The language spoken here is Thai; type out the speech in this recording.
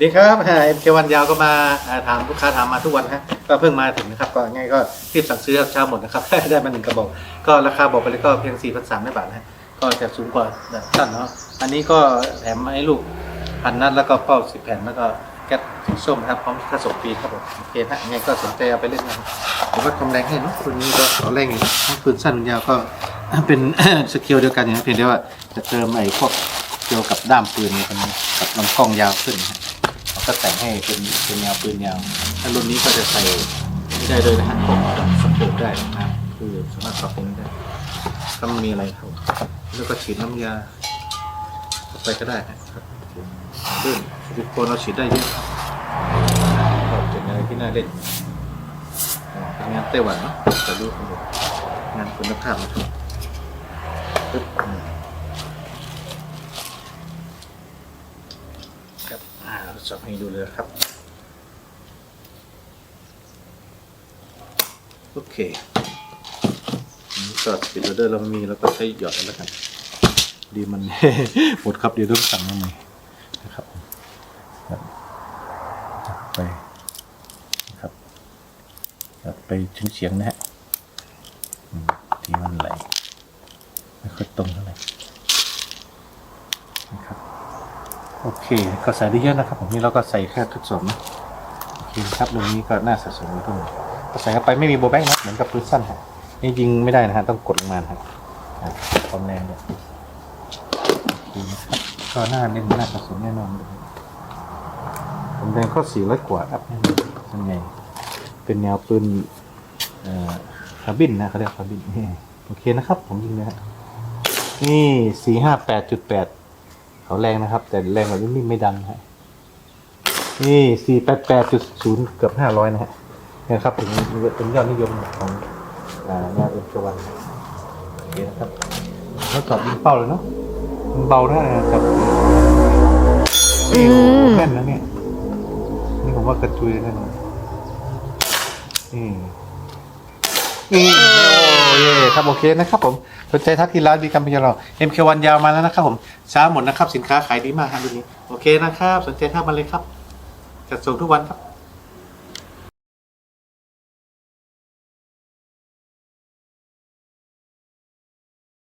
ดีครับเอ็มเควันยาวก็มาถามลูกค้าถามมาทุกวันฮะก็เพิ่งมาถึงนะครับก็ง่ายก็รีบสั่งซื้อครับเช้าหมดนะครับได้มาหนึ่งกระบอกก็ราคาบอกไปเลยก็เพียง4 3 0 0บาทนะก็จะสูงกว่าแบบสั้นเนาะอันนี้ก็แถมมาให้ลูกพันนัดแล้วก็เป้าสิบแผ่นแล้วก็แก๊สสีส้มนะครับพร้อมค่าส่งฟรีครับผมโอเคฮะยังไงก็สนใจเอาไปเล่นนะครับผมว่าความแรงให้เนาะตัวนี้ก็เอาแรงอยู่ทั้งปืนสั้นปืนยาวก็เป็นสเกลเดียวกันอย่างเพียงแต่ว่าจะเติมไอ้พวกเกี่ยวกับด้ามปืนเนี่ยมันกับลำกล้องยาวขึ้นนะ ก็แต่งให้เป็นเป็นแนวปืนยาวถ้ารุ่นนี้ก็จะใส่ไม่ได้เลยนะฮะพวกสโคปได้นะครับคือสามารถปรับปรุงได้ถ้ามันมีอะไรครับแล้วก็ฉีดน้ำยาเข้าไปก็ได้นะครับซึ่งซิลิโคนเราฉีดได้เยอะครับเป็นอะไรที่น่าเล่นเป็นงานไต้หวันเนาะจะรู้กันหมดงานคุณภาพนะครับปึ๊บ อ่าทดสอบให้ดูเลยครับ โอเคอันนี้ก็ปิดโรเดอร์เรามีแล้วก็ใช้หยอดแล้วกัน ดีมันหมดครับเดี๋ยวต้องสั่งมาใหม่นะครับไปนะครับจับไปชิ้นเฉียงนะฮะที่มันไหลไม่ค่อยตรงเท่าไหร่นะครับ โอเค ก็ใส่ได้เยอะนะครับ ผมนี่เราก็ใส่แค่ทดสอบนะโอเคครับตรงนี้ก็น่าสะสมไว้ทุกคนก็ใส่เข้าไปไม่มีโบแบงนะเหมือนกับปืนสั้นฮะนี่ยิงไม่ได้นะฮะต้องกดลงมานะครับความแรงเนี่ยก็น่าเล่นน่าสะสมแน่นอนเลยผมแรงก็สี่ร้อยกว่าอัพแน่นอนส่วนใหญ่เป็นแนวปืนคาร์บินนะเขาเรียกคาร์บินโอเคนะครับ ผมยิงนะฮะนี่สี่ห้าแปดจุดแปด เขาแรงนะครับ แต่แรงแบบนี้ไม่ดังฮะนี่สี่แปดแปดจุดศูนย์เกือบห้าร้อยนะฮะนี่ยครับถึงเป็นยอดนิยมของอ่านเอ็มชวันโอเคนะครับแล้วตอบยิงเป้าเลยเนาะมันเบาได้นะครับนี่โอ้แม่นนะเนี่ยนี่ผมว่ากระจุยแน่นอนนี่นี่โอ้เย่ ครับโอเคนะครับผมสนใจทักที่ร้านบีกัมพยาเรา MK1 ยาวมาแล้วนะครับผมช้าหมดนะครับสินค้าขายดีมากครับรุ่นนี้โอเคนะครับ สนใจทักมาเลยครับจัดส่งทุกวันครับ